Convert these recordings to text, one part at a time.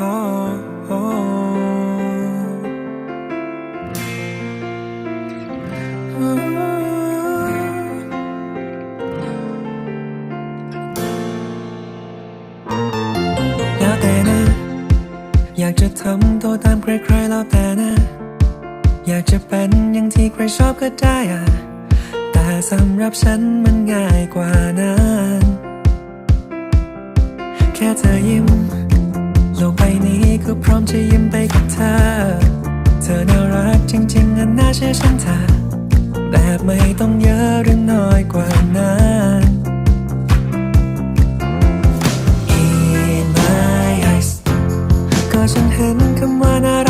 แล้วแต่นะ อยากจะทำตัวตามใครๆแล้วแต่นะ อยากจะเป็นอย่างที่ใครชอบก็ได้อะแต่สำหรับฉันมันง่ายกว่านั้น แค่เธอยิ้ม ก็พร้อมจะยิ้มไปกับเธอ เธอน่ารักจริงๆอันน่าเชื่อฉันเธอแบบไม่ต้องเยอะหรือน้อยกว่านั้น In my eyes ก็ฉันเห็นคำว่าน่ารัก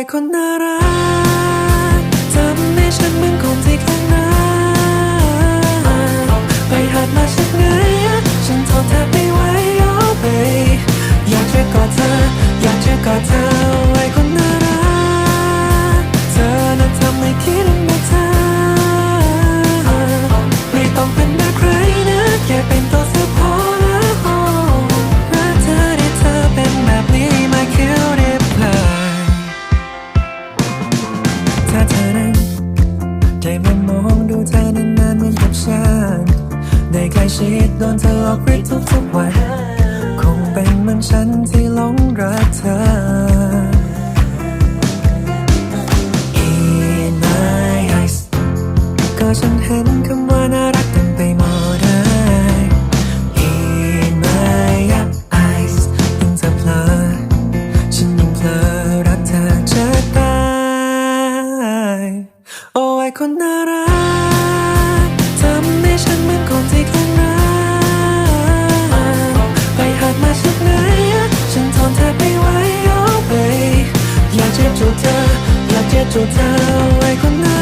โอ้ยคนน่ารักทำให้ฉันเหมือนคนที่คลั่งรัก มองดูเธอนานๆเหมือนกับฉันได้ใกล้ชิดโดนเธอหลอกริดทุกๆวัน คงเป็นเหมือนฉันที่หลงรักเธอ คนน่ารักทำให้ฉันเหมือนคนที่คลั่งรักไปหักมาชักไหนฉันทนแทบไม่ไหว oh babe อยากจะจูบเธออยากจะจูบเธอไว้คนน่า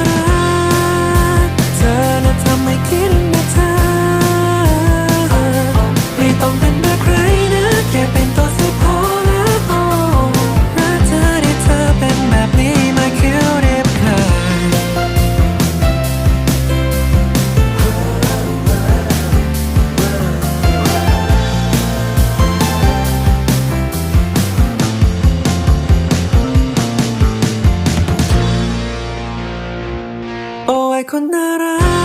건 나라